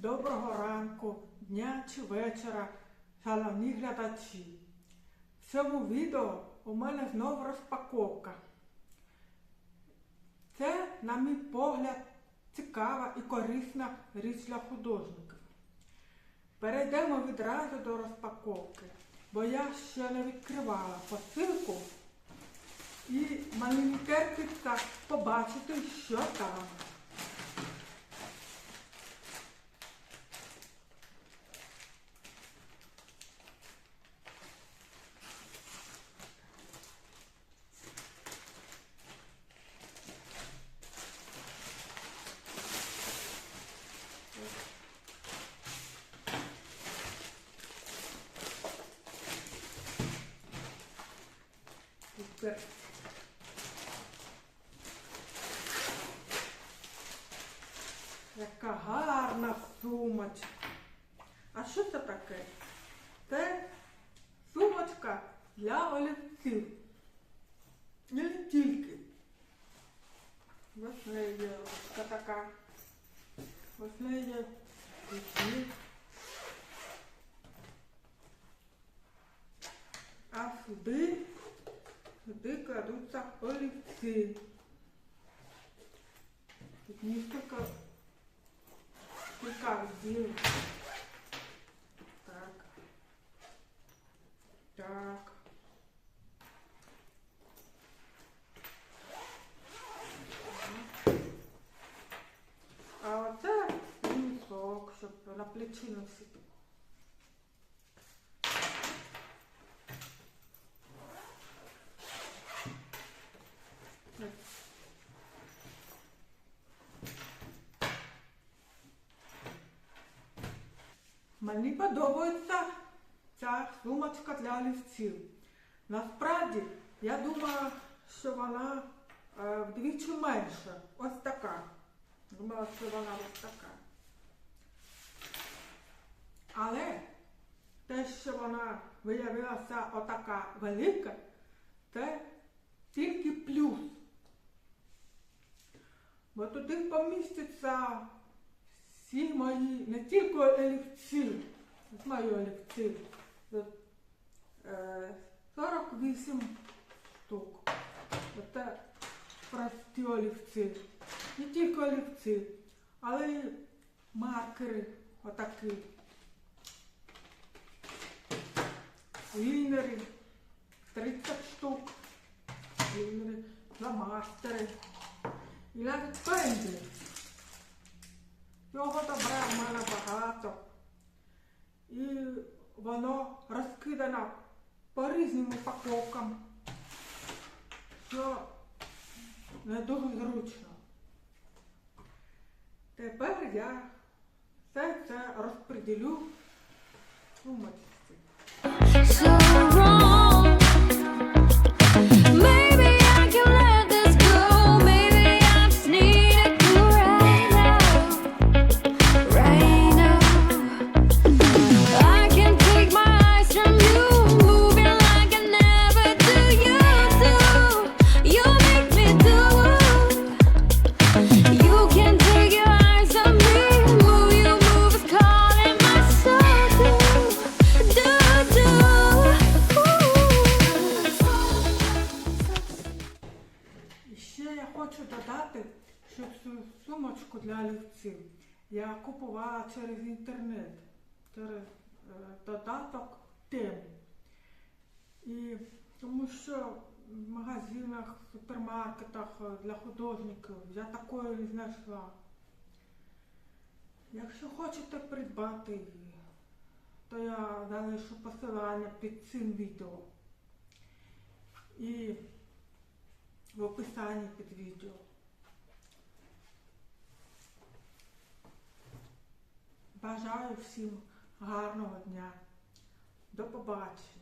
Доброго ранку, дня чи вечора, шановні глядачі. В цьому відео у мене знову розпаковка. Це, на мій погляд, цікава і корисна річ для художників. Перейдемо відразу до розпаковки, бо я ще не відкривала посилку і мені не побачити, що там. Супер. Яка гарна сумочка. А що це таке? Це сумочка для олівців. Не тільки. Ось неї є ось така. Ось неї є ключі. А сюди, сюди кладуться олівці. Тут несколько кілька. Так. Так. А оце місок, щоб на плечі носити. Мені подобається ця сумочка для олівців. Насправді, я думала, що вона е, вдвічі менша. Ось така. Думала, що вона ось така. Але те, що вона виявилася отака велика, це тільки плюс. Бо туди поміститься всі мої, не тільки олівці, ось мої олівці, е, 48 штук. Це прості олівці. Не тільки олівці, але й маркери отакі. Лінери 30 штук. Лінери, фломастери. І навіть пензлі. Цього добра в мене багато. І воно розкидано по різним упаковкам, що не дуже зручно. Тепер я все це розподілю в. Хочу додати, що цю сумочку для олівців я купувала через інтернет, через е, додаток тему. І тому що в магазинах, супермаркетах е, для художників я такої не знайшла. Якщо хочете придбати її, то я залишу посилання під цим відео. І в описанні під відео. Бажаю всім гарного дня. До побачення.